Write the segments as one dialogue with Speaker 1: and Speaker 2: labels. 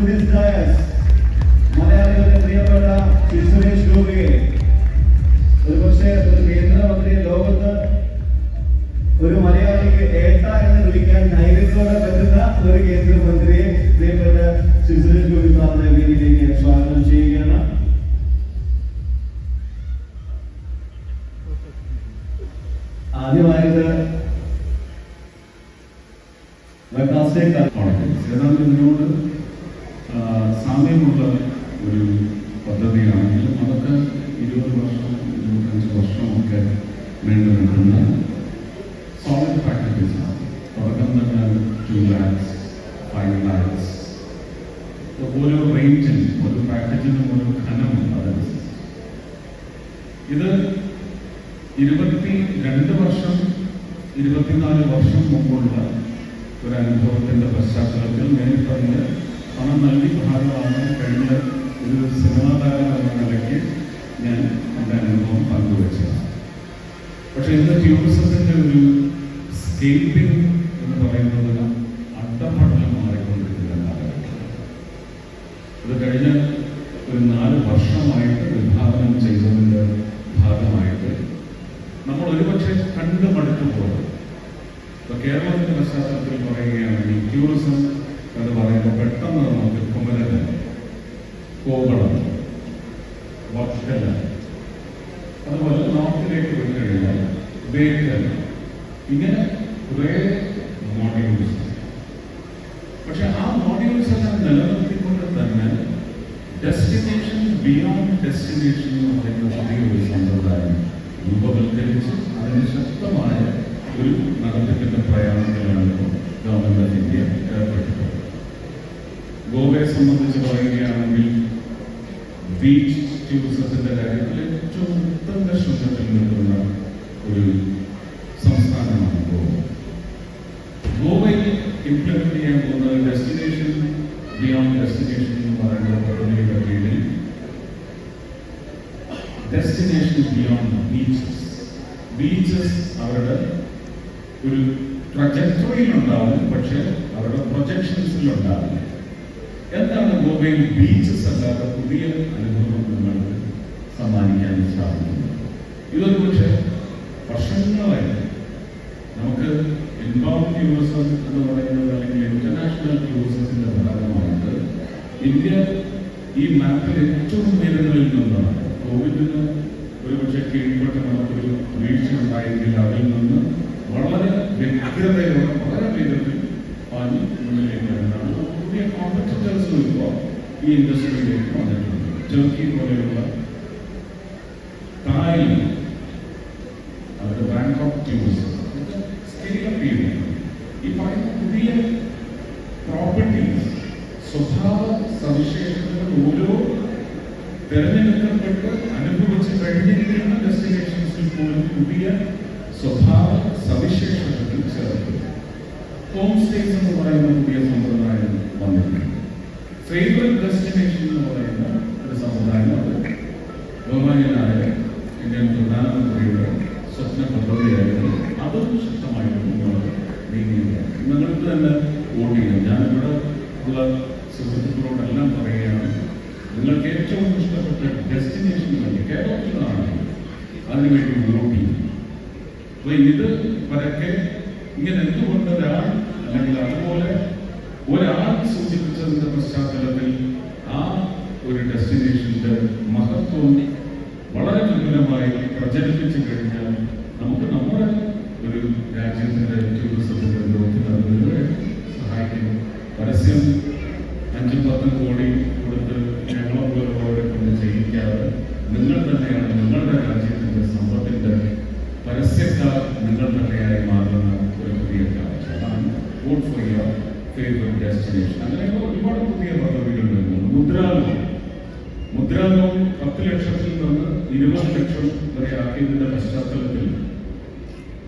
Speaker 1: to this dais മലയാളികളുടെ പ്രിയപ്പെട്ട ശ്രീ സുരേഷ് ഗോപിയെ. ഒരുപക്ഷെ ഒരു കേന്ദ്രമന്ത്രി ലോകത്ത് ഒരു മലയാളിക്ക് ഏട്ട എന്ന് വിളിക്കാൻ ധൈര്യത്തോടെ പറ്റുന്ന ഒരു കേന്ദ്രമന്ത്രിയെ പ്രിയപ്പെട്ട ശ്രീ സുരേഷ് ഗോപി സാറിന്റെ വേദിയിലേക്ക് സ്വാഗതം ചെയ്യുകയാണ്. ആദ്യമായിട്ട് വെക്കാസ്റ്റേക്ക്
Speaker 2: ഏതാണ്ട് ഇതിനോട് ആ, സാമ്യമുള്ള ഒരു പദ്ധതിയാണെങ്കിലും അതൊക്കെ ഇരുപത് വർഷം ഇരുപത്തഞ്ച് വർഷമൊക്കെ നീണ്ടു നിൽക്കുന്ന സോളിഡ് പാക്കേജസ് ആണ്. തുടക്കം തന്നെ ടു ലാക്സ് ഫൈവ് ലാക്സ് ഓരോ റേഞ്ചിനും ഓരോ പാക്കേജിനും ഓരോ ഖനമുണ്ട് അതനുസരിച്ച് ഇത് ഇരുപത്തി രണ്ട് വർഷം ഇരുപത്തിനാല് വർഷം മുമ്പുള്ള ഒരു അനുഭവത്തിന്റെ പശ്ചാത്തലത്തിൽ നേരിട്ടതിന് പണം നൽകി ഭാഗമാകാൻ കഴിഞ്ഞ ഒരു സിനിമാ താരം എന്ന നിലയ്ക്ക് ഞാൻ എന്റെ അനുഭവം പങ്കുവച്ചതാണ്. പക്ഷെ ഇന്ന് ടൂറിസത്തിന്റെ ഒരു സ്കേപ്പിംഗ് എന്ന് പറയുന്നത് അട്ടപ്പടലം മാറിക്കൊണ്ടിരിക്കുന്ന കാലഘട്ടം ഇത് കഴിഞ്ഞ ഒരു നാല് വർഷമായിട്ട് വിഭാവനം ചെയ്തതിന്റെ ഭാഗമായിട്ട് നമ്മൾ ഒരുപക്ഷെ കണ്ടു മടുത്തു പോകും ഇപ്പൊ കേരളത്തിന്റെ പശ്ചാത്തലത്തിൽ പറയുകയാണെങ്കിൽ ടൂറിസം എന്ന് പറയുമ്പോൾ പെട്ടെന്ന് നമുക്ക് കുമരന് കോവളം വർക്കല അതുപോലെ നോർത്തിലേക്ക് വന്നു കഴിഞ്ഞാൽ ബേക്കൽ. ഇങ്ങനെ കുറേ മോഡ്യൂൾസ് പക്ഷെ ആ മോഡ്യൂൾസ് എല്ലാം നിലനിർത്തിക്കൊണ്ട് തന്നെ ഡെസ്റ്റിനേഷൻ ബിയോണ്ട് ഡെസ്റ്റിനേഷൻ എന്ന് പറയുന്ന പുതിയ ഒരു സമ്പ്രദായം രൂപവൽക്കരിച്ച് അതിന് ശക്തമായ ഒരു നടത്തിപ്പിന്റെ പ്രയാണത്തിലാണ് ഇപ്പോൾ ഗവൺമെന്റ് ഓഫ് ഇന്ത്യ ഏർപ്പെട്ടിട്ടുള്ളത് ഗോവയെ സംബന്ധിച്ച് പറയുകയാണെങ്കിൽ ബീച്ച് ടൂറിസത്തിന്റെ കാര്യത്തിൽ ഏറ്റവും ഉത്തമ ശ്രദ്ധത്തിൽ നിൽക്കുന്ന ഒരു സംസ്ഥാനമാണ് ഗോവ. ഗോവയിൽ ഇംപ്ലിമെന്റ് ചെയ്യാൻ പോകുന്ന ഡെസ്റ്റിനേഷൻ ബിയോണ്ട് ഡെസ്റ്റിനേഷൻ എന്ന് പറയുന്ന പദ്ധതിയുടെ കീഴിൽ ഡെസ്റ്റിനേഷൻ ബിയോണ്ട് ബീച്ചസ് ബീച്ചസ് അവരുടെ ഒരു ട്രജക്ടറിയിലുണ്ടാവും പക്ഷെ അവരുടെ പ്രൊജക്ഷൻസിൽ ഉണ്ടാവില്ല എന്താണ് ഗോവയിൽ ബീച്ചസ് അല്ലാത്ത പുതിയ അനുഭവം നിങ്ങൾക്ക് സമ്മാനിക്കാൻ സാധിക്കുന്നത് ഇതൊരു പക്ഷെ വർഷങ്ങളായി നമുക്ക് ഇൻബൗണ്ട് ടൂറിസം എന്ന് പറയുന്നത് അല്ലെങ്കിൽ ഇന്റർനാഷണൽ ടൂറിസത്തിന്റെ ഭാഗമായിട്ട് ഇന്ത്യ ഈ മാപ്പിൽ ഏറ്റവും ഉയരങ്ങളിൽ നിന്നാണ്. കോവിഡിന് ഒരു പക്ഷേ കീഴ്പ്പെട്ട് നമുക്കൊരു വീഴ്ച ഉണ്ടായെങ്കിൽ അതിൽ നിന്ന് വളരെ വ്യഗ്രതയോടെ വളരെ വേഗത്തിൽ പാഞ്ഞ് മുന്നിലേക്ക് വരുന്നതാണ് പുതിയ കോമ്പറ്റീറ്റേഴ്സും ഇപ്പോൾ ഈ ഇൻഡസ്ട്രിയിലേക്ക് വന്നിട്ടുണ്ട്. ടർക്കി പോലെയുള്ള തായ് അവരുടെ ബാങ്കോക്ക് ടൂറിസം സ്കെയിൽ അപ്പ് ചെയ്യുന്നു. ഈ പറയുന്ന പുതിയ പ്രോപ്പർട്ടീസ് സ്വഭാവ സവിശേഷതകൾ ഓരോ തിരഞ്ഞെടുക്കപ്പെട്ട് അനുഭവിച്ച് കഴിഞ്ഞിരിക്കുന്ന ഡെസ്റ്റിനേഷൻസിൽ പോലും പുതിയ സ്വഭാവ സവിശേഷതകൾ ചേർത്ത് ഹോം സ്റ്റേസ് എന്ന് പറയുന്ന പുതിയ സമ്പ്രദായം വന്നിട്ടുണ്ട്. ഫേവർ ഡെസ്റ്റിനേഷൻ എന്ന് പറയുന്ന ഒരു സമ്പ്രദായം അത് ബഹുമാന്യനായ ഇന്ത്യൻ പ്രധാനമന്ത്രിയുടെ സ്വപ്ന പദ്ധതിയായിരുന്നു. അതും ശക്തമായിട്ട് മുന്നോട്ട് നീങ്ങുകയാണ് നിങ്ങൾക്ക് തന്നെ വോട്ട് ചെയ്യാം. ഞാനിവിടെ ഉള്ള സുഹൃത്തുക്കളോടെല്ലാം പറയുകയാണ് നിങ്ങൾക്ക് ഏറ്റവും ഇഷ്ടപ്പെട്ട ഡെസ്റ്റിനേഷൻ വേണ്ടി കേരളത്തിലാണ്. അതിനുവേണ്ടി വോട്ട് ചെയ്യും അപ്പൊ ഇത് പരക്കെ ഇങ്ങനെ എന്തുകൊണ്ട് ഒരാൾ അല്ലെങ്കിൽ അതുപോലെ ഒരാൾ സൂചിപ്പിച്ചതിന്റെ പശ്ചാത്തലത്തിൽ ആ ഒരു ഡെസ്റ്റിനേഷന്റെ മഹത്വം വളരെ വിപുലമായി പ്രചരിപ്പിച്ചു കഴിഞ്ഞാൽ നമുക്ക് നമ്മുടെ ഒരു രാജ്യത്തിന്റെ ടൂറിസത്തിന്റെ ഗ്രോത്തിന് അത് വളരെ സഹായിക്കും പരസ്യം അഞ്ചും പത്തും കോടി കൊടുത്ത് ഞങ്ങളെ പോലുള്ളവരെ കൊണ്ട് ചെയ്യിക്കാതെ നിങ്ങൾ തന്നെയാണ് നിങ്ങളുടെ രാജ്യത്തിന്റെ സമ്പത്തിന്റെ പരസ്യക്കാർ നിങ്ങൾ തന്നെയായി മാറുന്ന ഒരു പുതിയ കാഴ്ച. അതാണ് വോട്ട് ഫോർ ഫേവറേറ്റ് ഡെസ്റ്റിനേഷൻ അങ്ങനെ ഒരുപാട് പുതിയ പദ്ധതികൾ വരുന്നു മുദ്രാലോൺ. മുദ്രാലോൺ പത്ത് ലക്ഷത്തിൽ നിന്ന് ഇരുപത് ലക്ഷം വരെ ആക്കിയതിന്റെ പശ്ചാത്തലത്തിൽ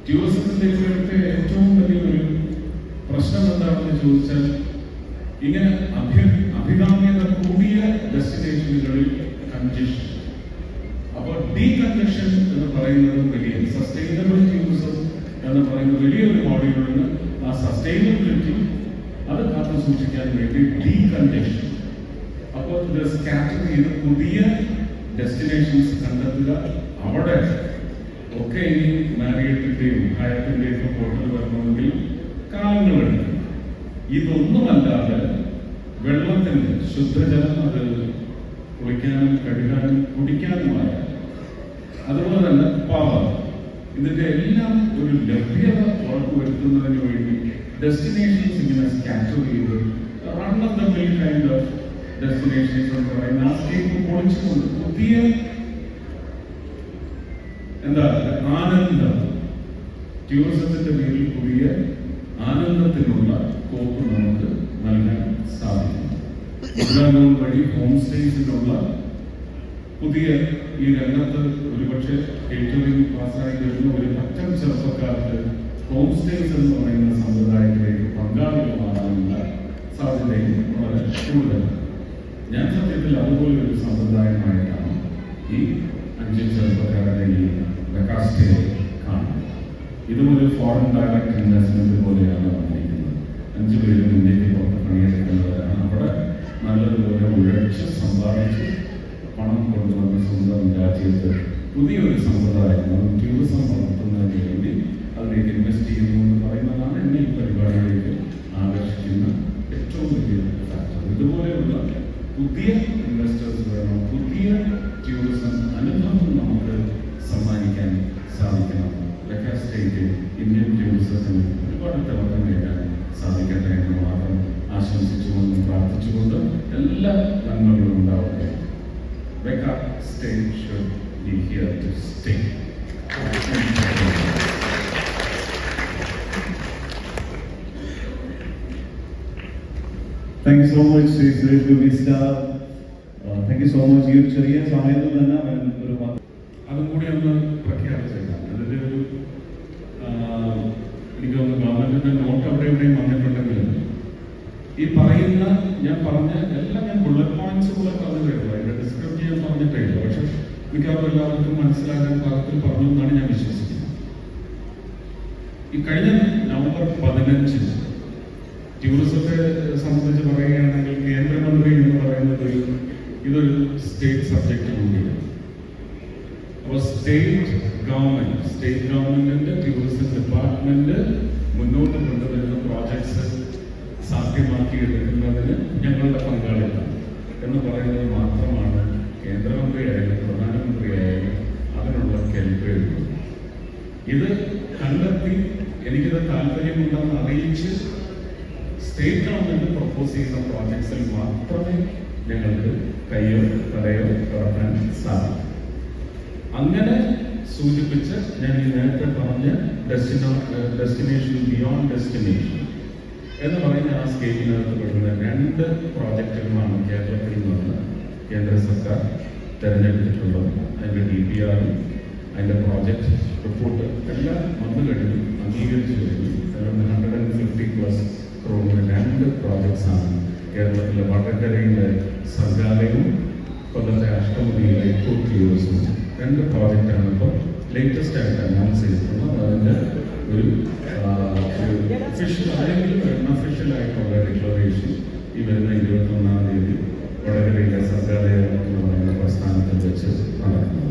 Speaker 2: ടൂറിസത്തിന്റെ ഇപ്പോഴത്തെ ഏറ്റവും വലിയൊരു പ്രശ്നം എന്താണെന്ന് ചോദിച്ചാൽ ഇങ്ങനെ അഭ്യ അഭികാമ്യത കൂടിയ ഡെസ്റ്റിനേഷനുകളിൽ കൺജഷൻ അപ്പോൾ ഡീകൺജഷൻ എന്ന് പറയുന്നത് വലിയ സസ്റ്റൈനബിൾ ടൂറിസം എന്ന് പറയുന്ന വലിയൊരു മോഡലിൽ നിന്ന് ആ സസ്റ്റൈനബിലിറ്റി അത് കാത്തു സൂക്ഷിക്കാൻ വേണ്ടി ഡീകൺജഷൻ അപ്പോൾ ഇത് സ്കാറ്റർ ചെയ്ത് പുതിയ ഡെസ്റ്റിനേഷൻസ് കണ്ടെത്തുക അവിടെ ഒക്കെ ഇനി മാരിയറ്റിന്റെയും ഹയത്തിന്റെയും ഒക്കെ ഹോട്ടൽ വരണമെങ്കിൽ കാലങ്ങളുണ്ട് ഇതൊന്നുമല്ലാതെ വെള്ളത്തിന്റെ ശുദ്ധജലം അത് കുളിക്കാനും കഴുകാനും കുടിക്കാനുമായ അതുപോലെ തന്നെ പവർ ഇതിന്റെ എല്ലാം ഒരു ലഭ്യത ഉറപ്പുവരുത്തുന്നതിന് വേണ്ടി ഡെസ്റ്റിനേഷൻസ് ഇങ്ങനെ സ്കാറ്റർ ചെയ്ത്. റണ്ണർ തമ്മിൽ കൈൻഡ് ഓഫ് ഡെസ്റ്റിനേഷൻസ് എന്ന് പറയുന്ന ആ സ്റ്റേറ്റ് പൊളിച്ചുകൊണ്ട് പുതിയ എന്താ ആനന്ദം. ടൂറിസത്തിന്റെ പേരിൽ പുതിയ ആനന്ദത്തിനുള്ള കോപ്പ് നമുക്ക് നൽകാൻ സാധിക്കും. ഉദ്ഘാടനവും വഴി ഹോം സ്റ്റേസിനുള്ള പുതിയ ഈ രംഗത്ത് ഒരുപക്ഷെ ഏറ്റവും പാസ്സായി വരുന്ന ഒരു പറ്റം ചെറുപ്പക്കാർക്ക് ഹോം സ്റ്റേസ് എന്ന് പറയുന്ന സമ്പ്രദായത്തിലേക്ക് പങ്കാളികളാകാനുള്ള സാധ്യതയും വളരെ കൂടുതലാണ്. ഞാൻ സത്യത്തിൽ അതുപോലെ ഒരു സമ്പ്രദായമായിട്ടാണ് ഈ അഞ്ച് ചെറുപ്പക്കാരുടെ ഈ വെക്കാസ്റ്റേ കാണുന്നത്. ഇതും ഒരു ഫോറിൻ ഡയറക്റ്റ് ഇൻവെസ്റ്റ്മെന്റ് പോലെയാണ് വന്നിരിക്കുന്നത്. അഞ്ചു പേരും ഇന്ത്യയ്ക്ക് പുറത്ത് പണിയെടുക്കുന്നവരാണ്. അവിടെ നല്ലതുപോലെ ഉഴച്ച് സമ്പാദിച്ച് പണം കൊണ്ടുവന്ന് സ്വന്തം രാജ്യത്ത് പുതിയൊരു സമ്പ്രദായം ടൂറിസം വളർത്തുന്നതിന് വേണ്ടി അതിലേക്ക് ഇൻവെസ്റ്റ് ചെയ്യുന്നു എന്ന് പറയുന്നതാണ് എന്നെ ഈ പരിപാടിയിലേക്ക് ആകർഷിക്കുന്ന ഏറ്റവും വലിയ ഫാക്ടർ ഇതുപോലെയുള്ള പുതിയ ഇൻവെസ്റ്റേഴ്സ് വേണം പുതിയ ടൂറിസം അനുഭവം നമുക്ക് സമ്മാനിക്കാൻ സാധിക്കണം ലക്ക സ്റ്റേറ്റ് ഇന്ത്യൻ ടൂറിസത്തിന് ഒരുപാട് തിളക്കം നേടാൻ സാധിക്കട്ടെ എന്ന് മാത്രം ആശംസിച്ചുകൊണ്ടും പ്രാർത്ഥിച്ചുകൊണ്ട് എല്ലാ നന്മകളും ഉണ്ടാവട്ടെ up state here be here to stay.
Speaker 1: Thank you so much Shri Suresh Gopi star. Thank you so much ഈ ഒരു ചെറിയ സമയത്ത് തന്നെ ഒരു
Speaker 2: അതും കൂടി ഒന്ന് പ്രഖ്യാപിച്ചേക്കാം. അതിന്റെ ഒരു എനിക്ക് തോന്നുന്നു ഗവൺമെന്റിന്റെ നോട്ട് അവിടെ ഇവിടെയും വന്നിട്ടുണ്ടെങ്കിലും ഈ പറയുന്ന ഞാൻ പറഞ്ഞ എല്ലാം ഞാൻ ബുള്ളറ്റ് പോയിന്റ്സ് പോലെ പറഞ്ഞതേ ഉള്ളൂ അതിന്റെ ഡിസ്ക്രിപ്റ്റ് ചെയ്യാൻ പറഞ്ഞിട്ടേ ഇല്ല പക്ഷെ മിക്കവാറും എല്ലാവർക്കും മനസ്സിലാക്കാൻ പാകത്തിൽ പറഞ്ഞു എന്നാണ് ഞാൻ വിശ്വസിക്കുന്നത്. ഈ കഴിഞ്ഞ നവംബർ പതിനഞ്ചിന് ടൂറിസത്തെ സംബന്ധിച്ച് പറയുകയാണെങ്കിൽ കേന്ദ്രമന്ത്രി എന്ന് പറയുന്നത് ഒരു ഇതൊരു സ്റ്റേറ്റ് സബ്ജക്റ്റ് കൂടിയാണ് അപ്പോൾ സ്റ്റേറ്റ് ഗവൺമെന്റ് സ്റ്റേറ്റ് ഗവൺമെന്റിന്റെ ടൂറിസം ഡിപ്പാർട്ട്മെന്റ് മുന്നോട്ട് കൊണ്ടുവരുന്ന പ്രോജക്ട്സ് സാധ്യമാക്കിയെടുക്കുന്നതിന് ഞങ്ങളുടെ പങ്കാളിത്തം എന്ന് പറയുന്നത് മാത്രമാണ് കേന്ദ്രമന്ത്രിയായാലും പ്രധാനമന്ത്രിയായാലും അതിനുള്ള കെൽപ്പുള്ളത് ഇത് കണ്ടെത്തി എനിക്കിത് താല്പര്യമുണ്ടെന്ന് അറിയിച്ച് സ്റ്റേറ്റ് ഗവൺമെന്റ് പ്രപ്പോസ് ചെയ്യുന്ന പ്രോജക്ട്സിൽ മാത്രമേ ഞങ്ങൾക്ക് കയ്യോ തലയോ തുറക്കാൻ സാധിക്കൂ. അങ്ങനെ സൂചിപ്പിച്ച് ഞാൻ ഈ നേരത്തെ പറഞ്ഞ ഡെസ്റ്റിനോ ഡെസ്റ്റിനേഷൻ ബിയോണ്ട് ഡെസ്റ്റിനേഷൻ എന്ന് പറയുന്ന ആ സ്കീമിനകത്ത് പെടുന്ന രണ്ട് പ്രോജക്റ്റുകളാണ് കേരളത്തിൽ നിന്ന് കേന്ദ്ര സർക്കാർ തിരഞ്ഞെടുത്തിട്ടുള്ളത്. അതിന്റെ ഡി പി ആറും അതിന്റെ പ്രോജക്റ്റ് റിപ്പോർട്ട് എല്ലാം വന്നു കഴിഞ്ഞു അംഗീകരിച്ചു കഴിഞ്ഞു. അതായത് ഹൺഡ്രഡ് ആൻഡ് ഫിഫ്റ്റി പ്ലസ് ക്രോണിന് രണ്ട് പ്രോജക്ട്സാണ് കേരളത്തിലെ വടകരയിലെ സർഗാലയവും കൊല്ലത്തെ അഷ്ടമുടിയിലെ ഇക്കോ ടൂറിസം രണ്ട് പ്രോജക്റ്റാണ് ഇപ്പോൾ. ലേറ്റസ്റ്റ് ആയിട്ട് അനൗൺസ് ചെയ്തിട്ടുള്ളത്. അതിന്റെ ഒരു ഒഫീഷ്യൽ അല്ലെങ്കിൽ അൺഒഫീഷ്യൽ ആയിട്ടുള്ള ഡിക്ലറേഷൻ ഈ വരുന്ന ഇരുപത്തൊന്നാം തീയതി വളരെ വലിയ സർഗാലയ പ്രസ്ഥാനത്തിൽ വെച്ച് നടക്കുന്നു.